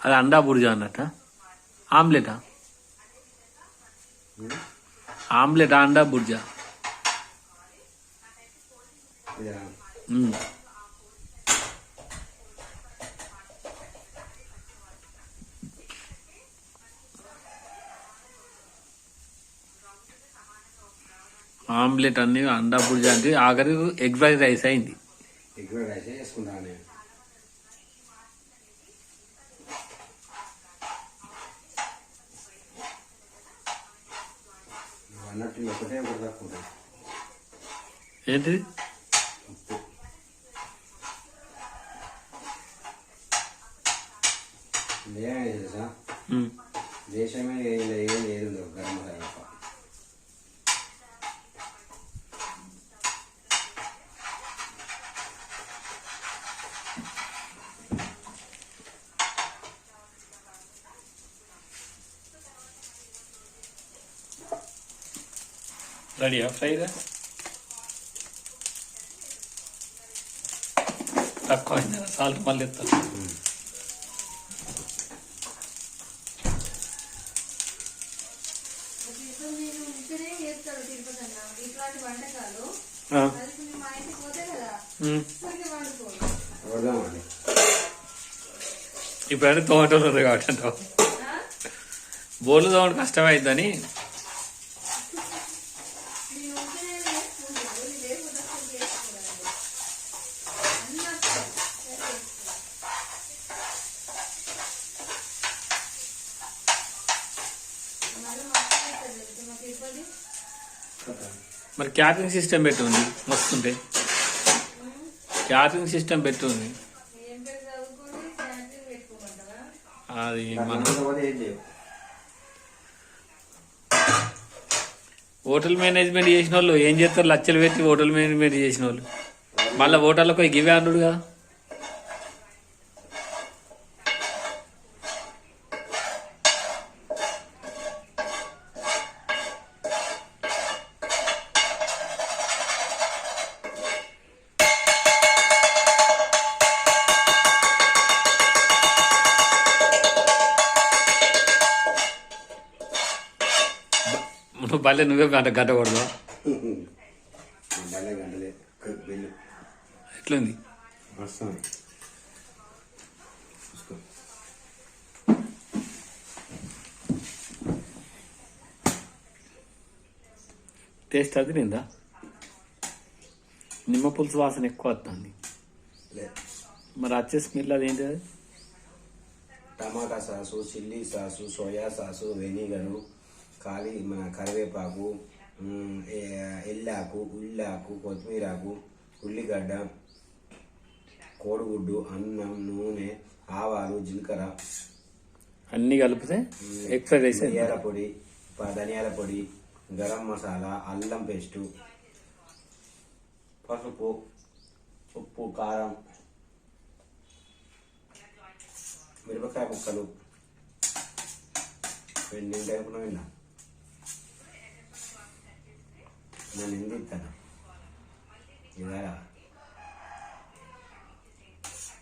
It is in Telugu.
అది అండా బుర్జా అన్నట్ట ఆమ్లెటా ఆమ్లెట్ అండా బుర్జా ఇదా ఉమ్. ఆమ్లెట్ అన్ని అండా బుర్జా అంటే ఆఖరి ఎగ్ ఫ్రైడ్ రైస్ అయింది. ఎక్కువ రైస్ వేసుకుంటాను నేను. నువ్వు అన్నట్టు ఒకటే ఒకటి తక్కువ ఉమ్. దేశమే ఏం లేదు గరం మసాలా తప్ప రెడీయా ఫ్రైడ్ రైస్ తక్కువ అయింది సాల్ట్ మళ్ళీ ఎత్తాను ఇప్పుడు నేను ఉంటేనే చేస్తాడు తిరుపతి అన్న ఇట్లాంటి వంటకాలు ఆ, అది ఇప్పుడు మా పోతే కదా ఉమ్. ఇప్పటికే వండుకోను వద్దామండి ఇప్పుడైతే తోమటోలు ఉన్నాయి కాబట్టి అంటావు? బోర్లు తోమడం కష్టమైందని మరి క్యాటరింగ్ సిస్టమ్ పెట్టుంది మస్తుంటే. క్యాటరింగ్ సిస్టమ్ పెట్టుంది. అది మనం హోటల్ మేనేజ్మెంట్ చేసిన వాళ్ళు ఏం చేస్తారు? లచ్చలు పెట్టి హోటల్ మేనేజ్మెంట్ చేసిన వాళ్ళు మళ్ళీ హోటల్లో గివే అన్నాడు కదా నువ్వు భలే నువ్వే గంట గంట కొడదా ఎట్లుంది? టేస్ట్ అది నిందా నిమ్మ పులుసు వాసన ఎక్కువ వస్తుంది. మరి వచ్చే స్మెల్ అది ఏంటి అది tomato sauce chilli sauce soya sauce vinegar కాలి మన కరివేపాకు ఎల్లాకు ఉల్లాకు కొత్తిమీరాకు ఉల్లిగడ్డ కోడిగుడ్డు అన్నం నూనె ఆవాలు జీలకర్ర అన్ని కలిపితే ఎగ్ ఫ్రైడ్ రైస్ అయింది. ధనియాల పొడి ధనియాల పొడి గరం మసాలా అల్లం పేస్టు పసుపు ఉప్పు కారం మిరపకాయ ముక్కలు రెండు టైపులో విన్నా నేను ఎందుకు ఇస్తాను ఇదా